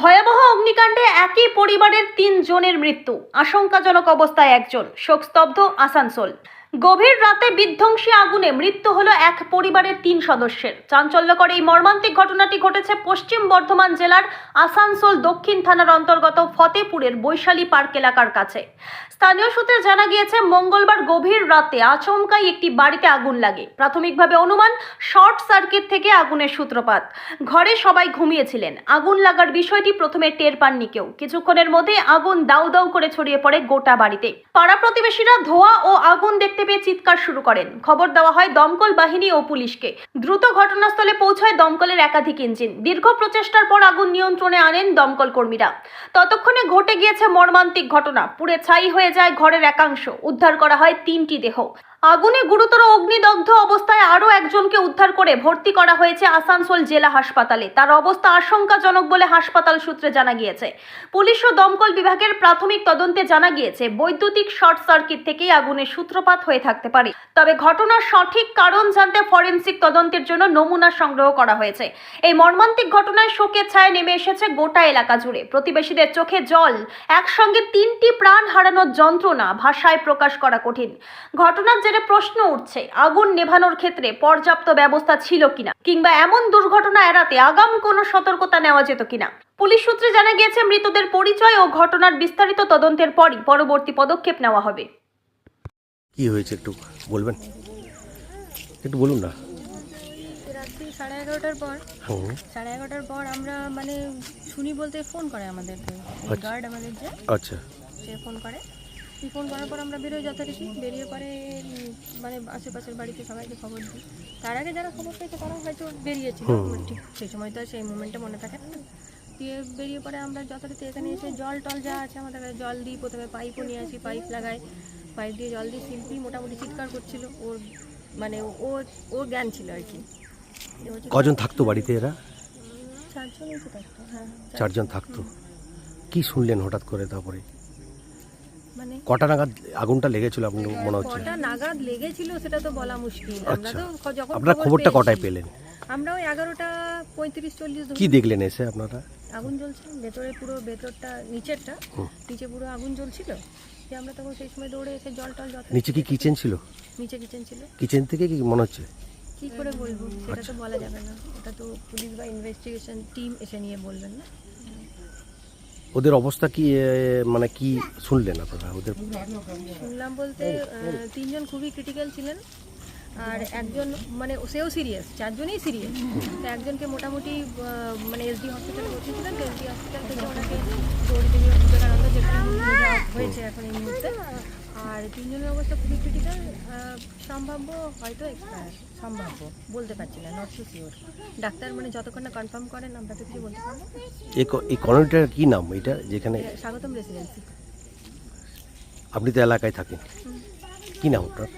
ভয়াবহ অগ্নিকাণ্ডে একই পরিবারের তিন জনের মৃত্যু। আশঙ্কাজনক অবস্থায় একজন শোকস্তব্ধ আসানসোল। গভীর রাতে বিধ্বংসী আগুনে মৃত্যু হলো এক পরিবারের তিন সদস্যের। চাঞ্চল্যকর এই মর্মান্তিক ঘটনাটি ঘটেছে পশ্চিম বর্ধমান জেলার আসানসোল দক্ষিণ থানার অন্তর্গত ফতেপুরের বৈশালী পার্ক এলাকার কাছে। স্থানীয় সূত্রে জানা গিয়েছে, মঙ্গলবার গভীর রাতে আচমকাই একটি বাড়িতে আগুন লাগে। প্রাথমিকভাবে অনুমান, শর্ট সার্কিট থেকে আগুনের সূত্রপাত। ঘরে সবাই ঘুমিয়েছিলেন। আগুন লাগার বিষয়টি প্রথমে টের পাননি কেউ। কিছুক্ষণের মধ্যে আগুন দাউ দাউ করে ছড়িয়ে পড়ে গোটা বাড়িতে। পাড়া প্রতিবেশীরা ধোঁয়া ও আগুন দেখতে পেয়ে চিৎকার শুরু করেন। খবর দেওয়া হয় দমকল বাহিনী ও পুলিশকে। দ্রুত ঘটনাস্থলে পৌঁছায় দমকলের একাধিক ইঞ্জিন। দীর্ঘ প্রচেষ্টার পর আগুন নিয়ন্ত্রণে আনেন দমকল কর্মীরা। ততক্ষণে ঘটে গিয়েছে মর্মান্তিক ঘটনা। পুড়ে ছাই হয়ে যায় ঘরের একাংশ। উদ্ধার করা হয় তিনটি দেহ। আগুনে গুরুতর অগ্নিদগ্ধ অবস্থায় আরও একজনকে উদ্ধার করে ভর্তি করা হয়েছে আসানসোল জেলা হাসপাতালে। তার অবস্থা আশঙ্কাজনক বলে হাসপাতাল সূত্রে জানা গিয়েছে। পুলিশ ও দমকল বিভাগের প্রাথমিক তদন্তে জানা গিয়েছে, বৈদ্যুতিক শর্ট সার্কিট থেকেই আগুনের সূত্রপাত হয়ে থাকতে পারে। তবে ঘটনার সঠিক কারণ জানতে ফরেনসিক তদন্তের জন্য নমুনা সংগ্রহ করা হয়েছে। এই মর্মান্তিক ঘটনায় শোকের ছায়া নেমে এসেছে গোটা এলাকা জুড়ে। প্রতিবেশীদের চোখে জল, একসঙ্গে তিনটি প্রাণ হারানোর যন্ত্রণা ভাষায় প্রকাশ করা কঠিন। ঘটনার জেরে প্রশ্ন উঠছে, আগুন নেভানোর ক্ষেত্রে পর্যাপ্ত ব্যবস্থা ছিল কিনা? কিংবা এমন দুর্ঘটনা এড়াতে আগাম কোনো সতর্কতা নেওয়া যেত কিনা? পুলিশ সূত্রে জানা গিয়েছে, মৃতদের পরিচয় ও ঘটনার বিস্তারিত তদন্তের পরই পরবর্তী পদক্ষেপ নেওয়া হবে। কি হয়েছে একটু বলবেন? একটু বলুন না। রাত্রি সাড়ে এগারোটার পর সাড়ে এগারোটার পর আমরা মানে শুনি বলতে ফোন করে আমাদেরকে আচ্ছা। গার্ড আমাদের যে আচ্ছা। সে ফোন করে। ফোন করার পর আমরা বেরোই যথারীতি। বেরিয়ে পরে মানে আশেপাশের বাড়িতে সবাইকে খবর দিই। তার আগে যারা খবর পেয়েছে তারা হয়তো বেরিয়েছিল। ঠিক সেই সময় তো সেই মুমেন্টে মনে থাকে না। দিয়ে বেরিয়ে পরে আমরা যথারীতি এখানে এসে জল টল যা আছে আমাদের জল দিই। প্রথমে পাইপও নিয়ে আসি পাইপ লাগাই। পাইপ দিয়ে জল দিয়ে শিল্পী মোটামুটি চিৎকার করছিল। ওর মানে ও ওর জ্ঞান ছিল আর কি। ও কজন থাকতো বাড়িতে এরা? চারজনই তো থাকতো হ্যাঁ চারজন। থাকতো। কি শুনলেন হঠাৎ করে তারপরে? মানে কটা নাগাদ আগুনটা লেগেছিল আপনার মনে হচ্ছে? কটা নাগাদ লেগেছিল সেটা তো বলা মুশকিল। আমরা আচ্ছা। তো যখন আপনার খবরটা কটায় পেলেন? আমরা ওই এগারোটা পঁয়ত্রিশ চল্লিশ কি দেখলেন এসে আপনারা? আগুন জ্বলছে ভেতরে পুরো ভেতরটা নিচেরটা নিচে পুরো আগুন জ্বলছিল। যে আমরা তখন সেই সময় দৌড়ে এসে জল টল যত নিচে কি কিচেন ছিল? নিচে কিচেন ছিল। কিচেন থেকে কি মনে হচ্ছে? কি করে বলব? সেটা তো বলা যাবে না। ওটা তো পুলিশ বা ইনভেস্টিগেশন টিম এসে নিয়ে বলবেন না। ওদের অবস্থা কি মানে কি শুনলেন আপনারা? ওদের শুনলাম বলতে তিনজন খুবই ক্রিটিক্যাল ছিলেন। আর একজন মানে সেও সিরিয়াস চারজনই সিরিয়াস তো একজনকে মোটামুটি মানে এসডি হসপিটালে ভর্তি ছিলেন তো এসডি হসপিটাল থেকে ওনাকে গৌরীদেবী বিবেকানন্দ যেখানে নিয়ে যাওয়া হয়েছে এখন এই মুহূর্তে। আর তিনজনের অবস্থা খুবই ক্রিটিক্যাল সম্ভাব্য হয়তো এক্সপায়ার সম্ভাব্য বলতে পারছি না নট টু শিওর ডাক্তার মানে যতক্ষণ না কনফার্ম করেন আমরা তো কিছু বলতে পারব এই কলোনিটার কি নাম এটা যেখানে স্বাগতম রেসিডেন্সি আপনি তো এলাকায় থাকেন। কি নাম আপনার